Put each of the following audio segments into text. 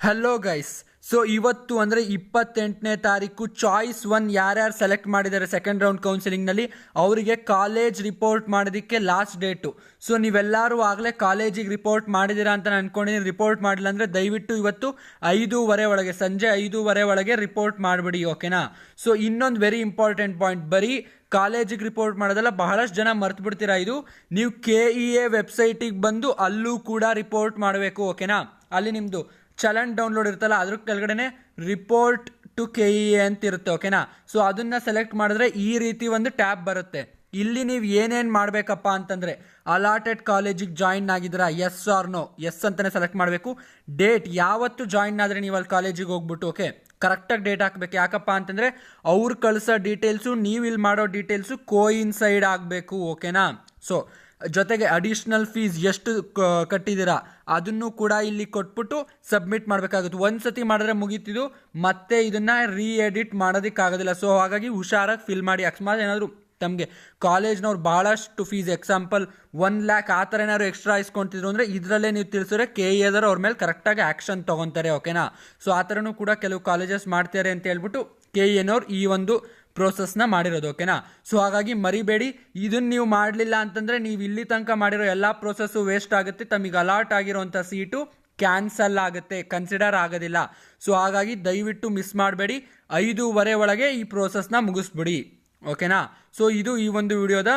Hello guys so ಇವತ್ತು ಅಂದರೆ ಇಪ್ಪತ್ತೆಂಟನೇ ತಾರೀಕು ಚಾಯ್ಸ್ ಒನ್ ಯಾರ್ಯಾರು ಸೆಲೆಕ್ಟ್ ಮಾಡಿದ್ದಾರೆ ಸೆಕೆಂಡ್ ರೌಂಡ್ ಕೌನ್ಸಿಲಿಂಗ್ನಲ್ಲಿ ಅವರಿಗೆ ಕಾಲೇಜ್ ರಿಪೋರ್ಟ್ ಮಾಡೋದಕ್ಕೆ ಲಾಸ್ಟ್ ಡೇಟು ಸೊ ನೀವೆಲ್ಲರೂ ಆಗಲೇ ಕಾಲೇಜಿಗೆ ರಿಪೋರ್ಟ್ ಮಾಡಿದ್ದೀರಾ ಅಂತ ನಾನು ಅನ್ಕೊಂಡಿದ್ದೀನಿ ರಿಪೋರ್ಟ್ ಮಾಡಿಲ್ಲ ಅಂದರೆ ದಯವಿಟ್ಟು ಇವತ್ತು ಐದೂವರೆ ಒಳಗೆ, ಸಂಜೆ ಐದೂವರೆ ಒಳಗೆ ರಿಪೋರ್ಟ್ ಮಾಡಿಬಿಡಿ ಓಕೆನಾ ಸೊ ಇನ್ನೊಂದು ವೆರಿ ಇಂಪಾರ್ಟೆಂಟ್ ಪಾಯಿಂಟ್ ಬರೀ ಕಾಲೇಜಿಗೆ ರಿಪೋರ್ಟ್ ಮಾಡೋದಲ್ಲ, ಬಹಳಷ್ಟು ಜನ ಮರ್ತು ಬಿಡ್ತೀರಾ ಇದು? ನೀವು ಕೆ ಇ ಎ ವೆಬ್ಸೈಟಿಗೆ ಬಂದು ಅಲ್ಲೂ ಕೂಡ ರಿಪೋರ್ಟ್ ಮಾಡಬೇಕು ಓಕೆನಾ ಅಲ್ಲಿ ನಿಮ್ಮದು ಚಲನ್ ಡೌನ್ಲೋಡ್ ಇರುತ್ತಲ್ಲ, ಅದ್ರ ಕೆಳಗಡೆನೆ ರಿಪೋರ್ಟ್ ಟು ಕೆ ಇ ಅಂತ ಇರುತ್ತೆ ಓಕೆನಾ ಸೊ ಅದನ್ನ ಸೆಲೆಕ್ಟ್ ಮಾಡಿದ್ರೆ ಈ ರೀತಿ ಒಂದು ಟ್ಯಾಬ್ ಬರುತ್ತೆ. ಇಲ್ಲಿ ನೀವು ಏನೇನು ಮಾಡಬೇಕಪ್ಪ ಅಂತಂದರೆ ಅಲಾಟೆಡ್ ಕಾಲೇಜಿಗೆ ಜಾಯಿನ್ ಆಗಿದ್ದೀರಾ? ಎಸ್ ಆರ್ ನೋ ಎಸ್ ಅಂತಲೇ ಸೆಲೆಕ್ಟ್ ಮಾಡಬೇಕು. ಡೇಟ್ ಯಾವತ್ತು ಜಾಯಿನ್ ಆದರೆ ನೀವು ಅಲ್ಲಿ ಕಾಲೇಜಿಗೆ ಹೋಗ್ಬಿಟ್ಟು ಓಕೆ ಕರೆಕ್ಟಾಗಿ ಡೇಟ್ ಹಾಕಬೇಕು. ಯಾಕಪ್ಪ ಅಂತಂದರೆ, ಅವ್ರು ಕಳಿಸೋ ಡೀಟೇಲ್ಸು ನೀವು ಇಲ್ಲಿ ಮಾಡೋ ಡೀಟೇಲ್ಸು ಕೋಇನ್ಸೈಡ್ ಆಗಬೇಕು ಓಕೆನಾ ಸೊ ಜೊತೆಗೆ ಅಡಿಷ್ನಲ್ ಫೀಸ್ ಎಷ್ಟು ಕಟ್ಟಿದ್ದೀರಾ, ಅದನ್ನು ಕೂಡ ಇಲ್ಲಿ ಕೊಟ್ಬಿಟ್ಟು ಸಬ್ಮಿಟ್ ಮಾಡಬೇಕಾಗುತ್ತೆ. ಒಂದು ಸತಿ ಮಾಡಿದ್ರೆ ಮುಗೀತಿದ್ದು ಮತ್ತೆ ಇದನ್ನು ರೀ ಎಡಿಟ್ ಮಾಡೋದಕ್ಕಾಗೋದಿಲ್ಲ. ಸೊ ಹಾಗಾಗಿ ಹುಷಾರಾಗಿ ಫಿಲ್ ಮಾಡಿ. ಅಕಸ್ಮಾತ್ ಏನಾದರೂ ತಮಗೆ ಕಾಲೇಜ್ನವ್ರು ಭಾಳಷ್ಟು ಫೀಸ್ ಎಕ್ಸಾಂಪಲ್ ಒನ್ ಲ್ಯಾಕ್ ಆ ಥರ ಏನಾದ್ರು ಎಕ್ಸ್ಟ್ರಾ ಇಸ್ಕೊಂತಿದ್ರು ಅಂದರೆ ಇದರಲ್ಲೇ ನೀವು ತಿಳಿಸಿದ್ರೆ ಕೆ ಎದರ್ ಅವ್ರ ಮೇಲೆ ಕರೆಕ್ಟಾಗಿ ಆ್ಯಕ್ಷನ್ ತೊಗೊತಾರೆ ಓಕೆನಾ ಸೊ ಆ ಥರನೂ ಕೂಡ ಕೆಲವು ಕಾಲೇಜಸ್ ಮಾಡ್ತಾರೆ ಅಂತ ಹೇಳ್ಬಿಟ್ಟು ಕೆ ಎನವ್ರು ಈ ಒಂದು ಪ್ರೋಸೆಸ್ನ ಮಾಡಿರೋದು ಓಕೆನಾ ಸೊ ಹಾಗಾಗಿ ಮರಿಬೇಡಿ. ಇದನ್ನು ನೀವು ಮಾಡಲಿಲ್ಲ ಅಂತಂದರೆ ನೀವು ಇಲ್ಲಿ ತನಕ ಮಾಡಿರೋ ಎಲ್ಲ ಪ್ರೋಸೆಸ್ಸು ವೇಸ್ಟ್ ಆಗುತ್ತೆ. ತಮಗೆ ಅಲಾಟ್ ಆಗಿರೋಂಥ ಸೀಟು ಕ್ಯಾನ್ಸಲ್ ಆಗುತ್ತೆ. ಕನ್ಸಿಡರ್ ಆಗೋದಿಲ್ಲ. ಸೊ ಹಾಗಾಗಿ ದಯವಿಟ್ಟು ಮಿಸ್ ಮಾಡಬೇಡಿ. ಐದೂವರೆ ಒಳಗೆ ಈ ಪ್ರೋಸೆಸ್ನ ಮುಗಿಸ್ಬಿಡಿ ಓಕೆನಾ ಸೊ ಇದು ಈ ಒಂದು ವಿಡಿಯೋದ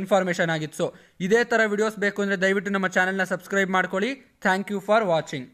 ಇನ್ಫಾರ್ಮೇಷನ್ ಆಗಿತ್ತು. ಸೊ ಇದೇ ಥರ ವಿಡಿಯೋಸ್ ಬೇಕು ಅಂದರೆ ದಯವಿಟ್ಟು ನಮ್ಮ ಚಾನಲ್ನ ಸಬ್ಸ್ಕ್ರೈಬ್ ಮಾಡ್ಕೊಳ್ಳಿ. Thank you for watching